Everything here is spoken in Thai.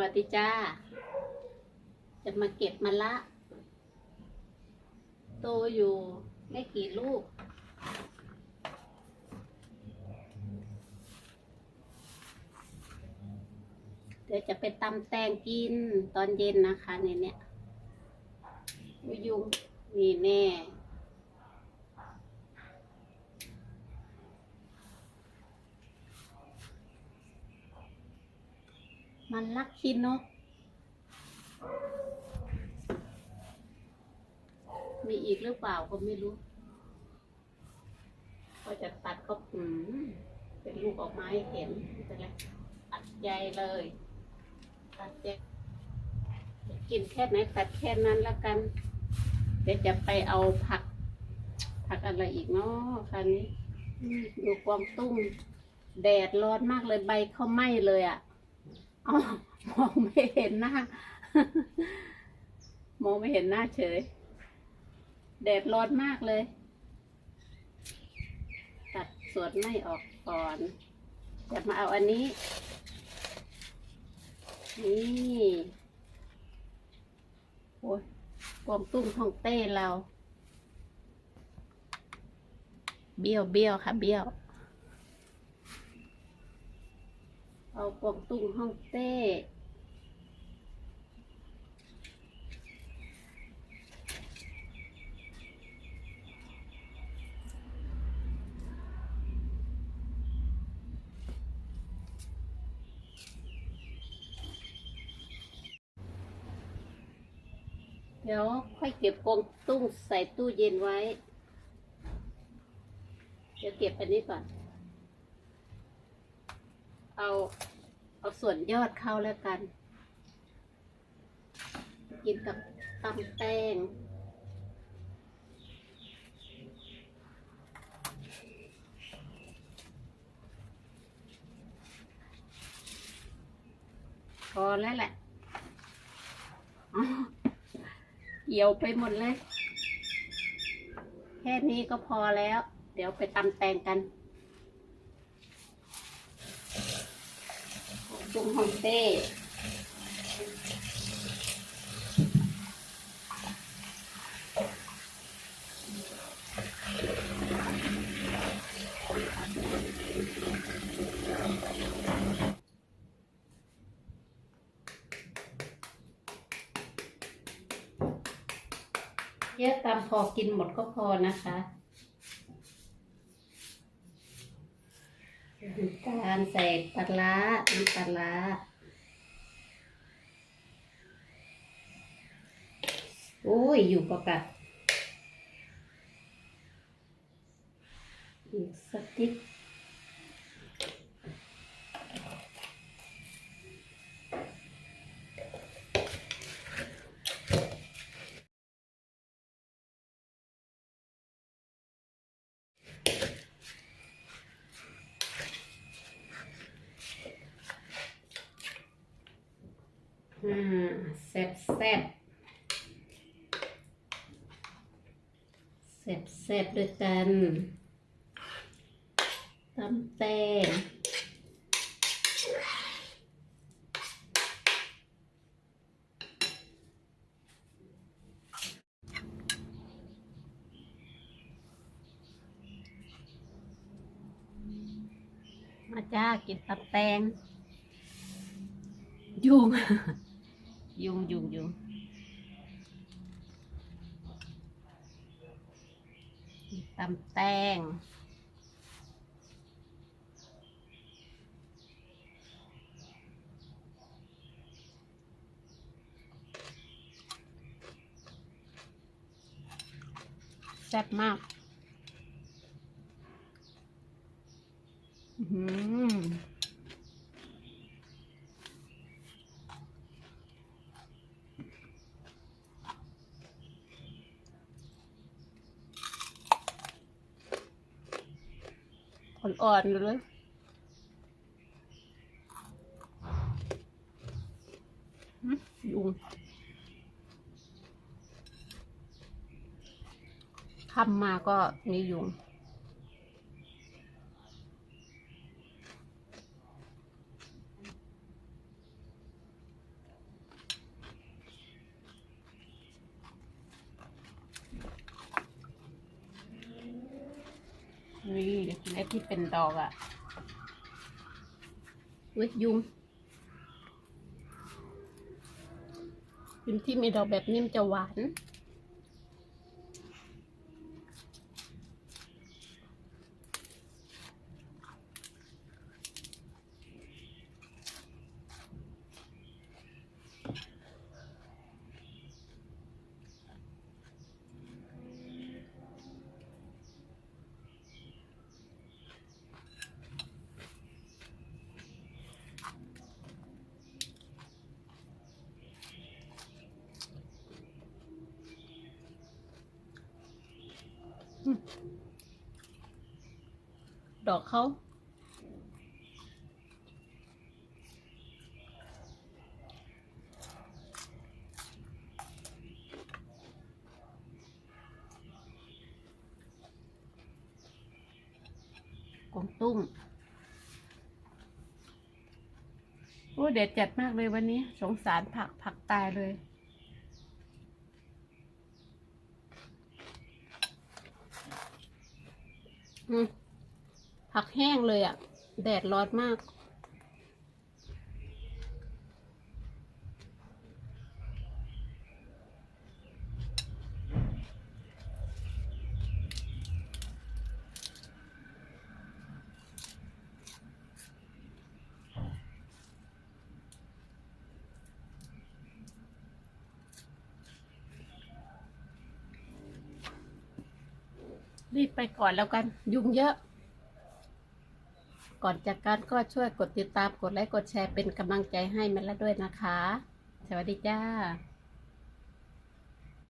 วัสดีจ้า จะมาเก็บมะละ โตอยู่ไม่กี่ลูก เดี๋ยวจะไปตำแตงกินตอนเย็นนะคะเนี่ยเนี่ยอุ๊ยยุงนี่แน่ มันลักคินก มีอีกหรือเปล่าก็ไม่รู้ ก็จะตัดก็อืมเป็นลูกออกมาให้เห็นเป็นไรตัดใหญ่เลย ตัดใหญ่จะกินแค่ไหนตัดแค่นั้นแล้วกัน เดี๋ยวจะไปเอาผัก ผักอะไรอีกเนาะคันนี้ดูกวางตุ้งแดดร้อนมากเลยใบเขาไหม้เลยอะ่ะ อ๋อมองไม่เห็นหน้ามองไม่เห็นหน้าเฉย แดดร้อนมากเลย ตัดส่วนไม่ออกก่อน จะมาเอาอันนี้ นี่โอ้ยกวางตุ้งของเต้เรา เบี้ยวเบี้ยวค่ะ เบี้ยว เอากวางตุ้งห้องเต้เดี๋ยวค่อยเก็บกวางตุ้งใส่ตู้เย็นไว้ เดี๋ยวเก็บอันนี้ก่อน เอาเอาส่วนยอดเข้าแล้วกัน กินกับตำแตงพอแล้วแหละเหี่ยวไปหมดเลย แค่นี้ก็พอแล้ว เดี๋ยวไปตำแตงกัน จุงฮองเต้เยอะตามพอกินหมดก็พอนะคะ การใส่ปลาร้าน้ำปลาร้าโอ้ย อยู่กับกับอีกสักนิดอ่าแซ่บแซ่บแซ่บแซ่บด้วยกันตำแตงมาจ้ากินตำแตงยุง ยุงยุงยุงตำแตงแซ่บมากอื้อ อ่อนๆอยู่เลยยุงทำมาก็มียุง นี่ไอ้ที่เป็นดอกอะ่ะเว้ยยุงยุงที่มีดอกแบบนี้มันจะหวาน ดอกเขากวางตุ้งโอ้เด็ดจัดมากเลยวันนี้ สงสารผักผักตายเลย อืม ผักแห้งเลยอะ่ะ แดดร้อนมาก รีบไปก่อนแล้วกัน ยุงเยอะ ก่อนจากการก็ช่วยกดติดตามกดไลค์กดแชร์เป็นกำลังใจให้แม่ละด้วยนะคะ สวัสดีจ้า